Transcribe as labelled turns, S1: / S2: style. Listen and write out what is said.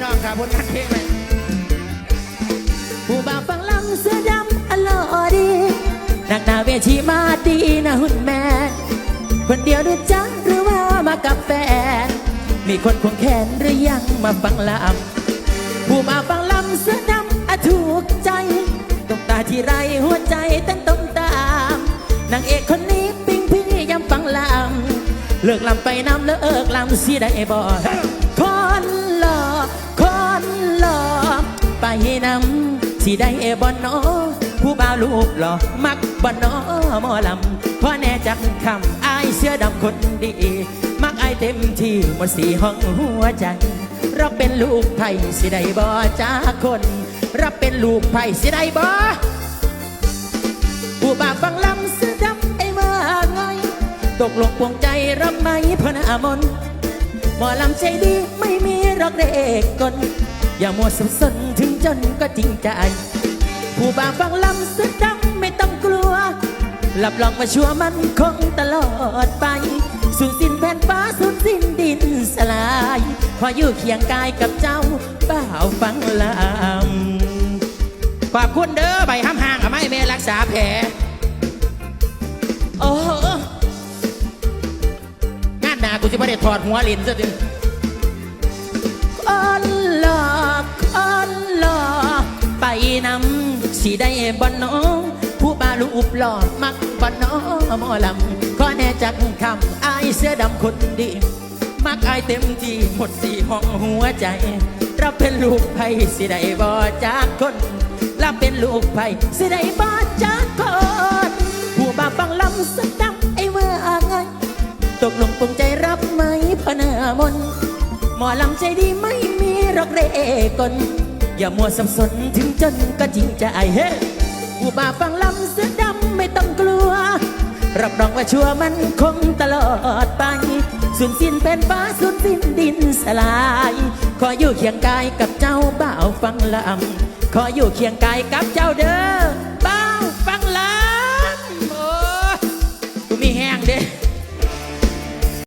S1: ผลงานเพลงเลย
S2: ผู้บ่าวฟังลำเสื้อดำอลอดีนักหนาเวทีมาดีนะหุ่นแม่คนเดียวหรือจังหรือว่ามากับแฟน มีคนควงแขนหรือยังมาฟังลำผู้มาฟังลำเสื้อดำอะถูกใจตรงตาที่ไรหัวใจเต้นตรงตามนางเอกคนนี้ปิ๊งพี่ยำฟังลำเลิกลำไปน้ำเลิกลำสิได้บ่คน หลอไปนำสิได้บ่นอผู้บ่าวลูกหล่อมักบ่นอหมอลำเพราะแน่จักคำอายเสื้อดำคนดี มักอายเต็มที่หมดสี่ห้องหัวใจรับเป็นลูกไผ่สิได้บ่จากคนรับเป็นลูกไผ่สิได้บ่ผู้บ่าวฟังลำเสื้อดำไอ้ว่าไงตกลงปวงใจรับไหมพระนามนหมอลำใจดีไม่มีรอกเด็กกล อย่ามัวสับสนถึงจนก็จริงใจ ผู้บ่าวฟังลำเสื้อดำไม่ต้องกลัวรับรองว่าชัวมันคงตลอดไปสูญสิ้นแผ่นฟ้าสูญสิ้นดินสลาย พออยู่เคียงกายกับเจ้าบ่าวฟังลำ
S1: ขอบคุณเด้อใบห้ำห่างกับไม่แม่รักษาแผล
S2: โอ้
S1: งานหนากูจะไม่ได้ถอดหัวลินซะดิ
S2: สีได้บ่นน้องผู้บาลูปหลอกมักบ่นน้องหมอลำขอแน่จักคำอายเสื้อดำคนดี มักอายเต็มที่หมดสี่ห้องหัวใจเราเป็นลูกไผ่สิได้บ่จากคนเราเป็นลูกไผ่สิได้บ่จากคนผู้บาฟังลำสักดำไอ้ว่าไงตกลงปลงใจรับไหมพะนามนหมอลำใจดีไม่มีรอกเร่กล อย่ามัวสับสนถึงจนก็จริงใจเฮ้ผู้บ่าฟังลำเสื้อดำไม่ต้องกลัว รับรองว่าชัวร์มันคงตลอดไปสูญสิ้นเป็นฟ้าสูญสิ้นดินสลาย ขออยู่เคียงกายกับเจ้าบ่าวฟังลำขออยู่เคียงกายกับเจ้าเด้อ